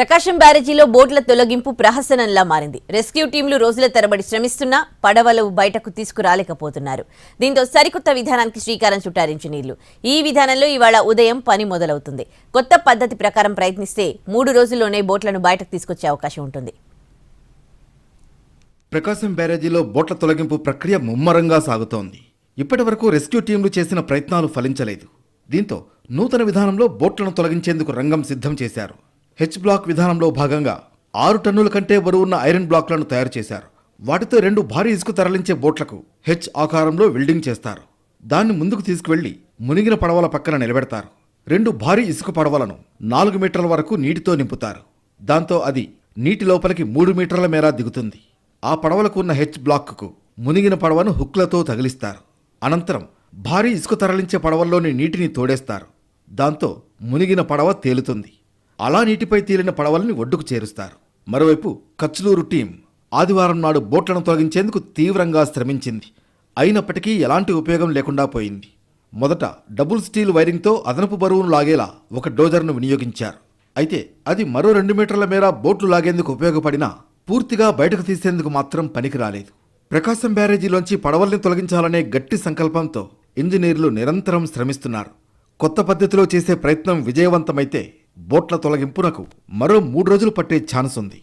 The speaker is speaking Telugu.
ప్రకాశం బ్యారేజీలో బోట్ల తొలగింపు ప్రహసనంలా మారింది. రెస్క్యూ టీంలు రోజుల తరబడి శ్రమిస్తున్నా పడవలు బయటకు తీసుకురాలేకపోతున్నారు. దీంతో సరికొత్త విధానానికి శ్రీకారం చుట్టారు ఇంజనీర్లు ఈ విధానంలో ఇవాళ ఉదయం పని మొదలవుతుంది. కొత్త పద్ధతి ప్రకారం ప్రయత్నిస్తే మూడు రోజుల్లోనే బోట్లను బయటకు తీసుకొచ్చే అవకాశం ఉంటుంది. ప్రకాశం బ్యారేజీలో బోట్ల తొలగింపు ప్రక్రియ ముమ్మరంగా సాగుతోంది. ఇప్పటి వరకు రెస్క్యూ టీంలు చేసిన ప్రయత్నాలు ఫలించలేదు. దీంతో నూతన విధానంలో బోట్లను తొలగించేందుకు రంగం సిద్ధం చేశారు. హెచ్ బ్లాక్ విధానంలో భాగంగా ఆరు టన్నుల కంటే బరువున్న ఐరన్ బ్లాక్లను తయారు చేశారు. వాటితో రెండు భారీ ఇసుక తరలించే బోట్లకు హెచ్ ఆకారంలో వెల్డింగ్ చేస్తారు. దాన్ని ముందుకు తీసుకువెళ్ళి మునిగిన పడవల పక్కన నిలబెడతారు. రెండు భారీ ఇసుక పడవలను నాలుగు మీటర్ల వరకు నీటితో నింపుతారు. దాంతో అది నీటి లోపలికి మూడు మీటర్ల మేర దిగుతుంది. ఆ పడవలకు ఉన్న హెచ్ బ్లాక్కు మునిగిన పడవను హుక్లతో తగిలిస్తారు. అనంతరం భారీ ఇసుక తరలించే పడవల్లోని నీటిని తోడేస్తారు. దాంతో మునిగిన పడవ తేలుతుంది. అలా నీటిపై తేలిన పడవల్ని ఒడ్డుకు చేరుస్తారు. మరోవైపు కచ్లూరు టీం ఆదివారం నాడు బోట్లను తొలగించేందుకు తీవ్రంగా శ్రమించింది. అయినప్పటికీ ఎలాంటి ఉపయోగం లేకుండా పోయింది. మొదట డబుల్ స్టీల్ వైరింగ్తో అదనపు బరువును లాగేలా ఒక డోజర్ను వినియోగించారు. అయితే అది మరో రెండు మీటర్ల మేర బోట్లు లాగేందుకు ఉపయోగపడినా పూర్తిగా బయటకు తీసేందుకు మాత్రం పనికి రాలేదు. ప్రకాశం బ్యారేజీలోంచి పడవల్ని తొలగించాలనే గట్టి సంకల్పంతో ఇంజనీర్లు నిరంతరం శ్రమిస్తున్నారు. కొత్త పద్ధతిలో చేసే ప్రయత్నం విజయవంతమైతే బోట్ల తొలగింపునకు మరో మూడు రోజులు పట్టే ఛాన్స్ ఉంది.